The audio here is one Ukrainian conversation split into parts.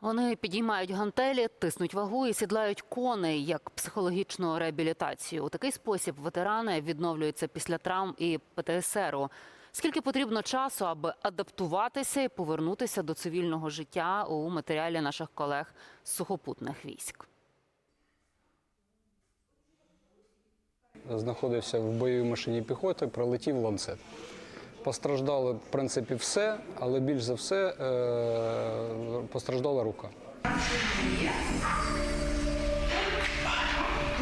Вони підіймають гантелі, тиснуть вагу і сідлають коней як психологічну реабілітацію. У такий спосіб ветерани відновлюються після травм і ПТСРу. Скільки потрібно часу, аби адаптуватися і повернутися до цивільного життя у матеріалі наших колег з сухопутних військ? знаходився в бойовій машині піхоти, пролетів ланцет. Постраждало, в принципі, все, але більш за все е, постраждала рука.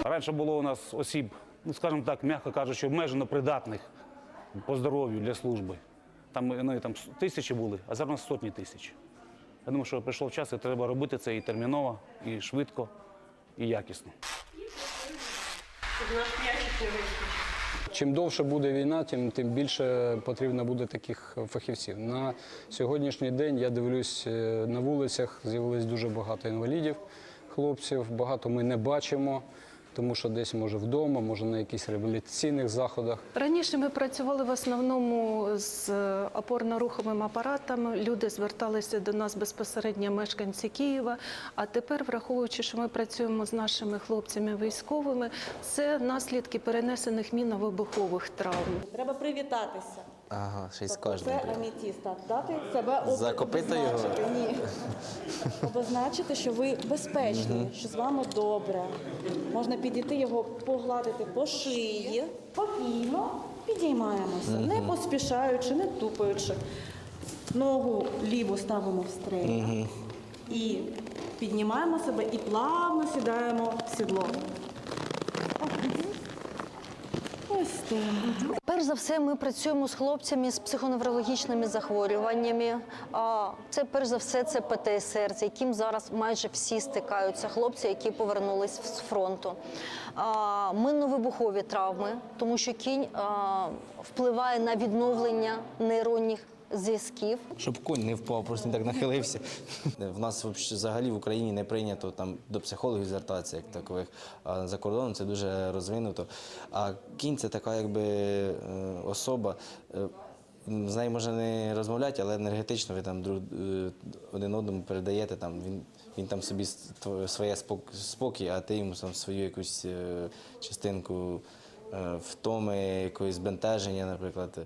Раніше було у нас осіб, ну скажімо так, м'яко кажучи, обмежено придатних по здоров'ю для служби. Там, ну, там тисячі були, а зараз сотні тисяч. Я думаю, що прийшов час, і треба робити це і терміново, і швидко, і якісно. Чим довше буде війна, тим, тим більше потрібно буде таких фахівців. На сьогоднішній день я дивлюсь е, на вулицях, з'явилось дуже багато інвалідів, хлопців. Багато ми не бачимо, тому що десь може вдома, може на якихось реабілітаційних заходах. Раніше ми працювали в основному з е, опорно-руховим апаратом. Люди зверталися до нас безпосередньо мешканці Києва. А тепер, враховуючи, що ми працюємо з нашими хлопцями військовими, це наслідки перенесених мінно-вибухових травм. Треба привітатися. Ага, з Тобто кожним. Це прям. амітіст, так, дати себе об- Закопити його? Ні. Обозначити, що ви безпечні, що з вами добре. Можна підійти його погладити по шиї, спокійно підіймаємося, не поспішаючи, не тупаючи. Ногу ліву ставимо в стрейт. І піднімаємо себе і плавно сідаємо в сідло. Ось так. Перш за все, ми працюємо з хлопцями з психоневрологічними захворюваннями. Це перш за все це ПТСР, з яким зараз майже всі стикаються. Хлопці, які повернулись з фронту. Минно-вибухові травми, тому що кінь впливає на відновлення нейронних зв'язків. Щоб конь не впав, просто не так нахилився. В нас взагалі в Україні не прийнято там до психологів звертатися як такових. А за кордоном це дуже розвинуто. А кінь це така якби е, особа. е, З нею можна не розмовляти, але енергетично ви там друг е, один одному передаєте. Там він, він там собі своє спок- спокій, а ти йому там свою якусь частинку втоми, якоїсь збентеження, наприклад.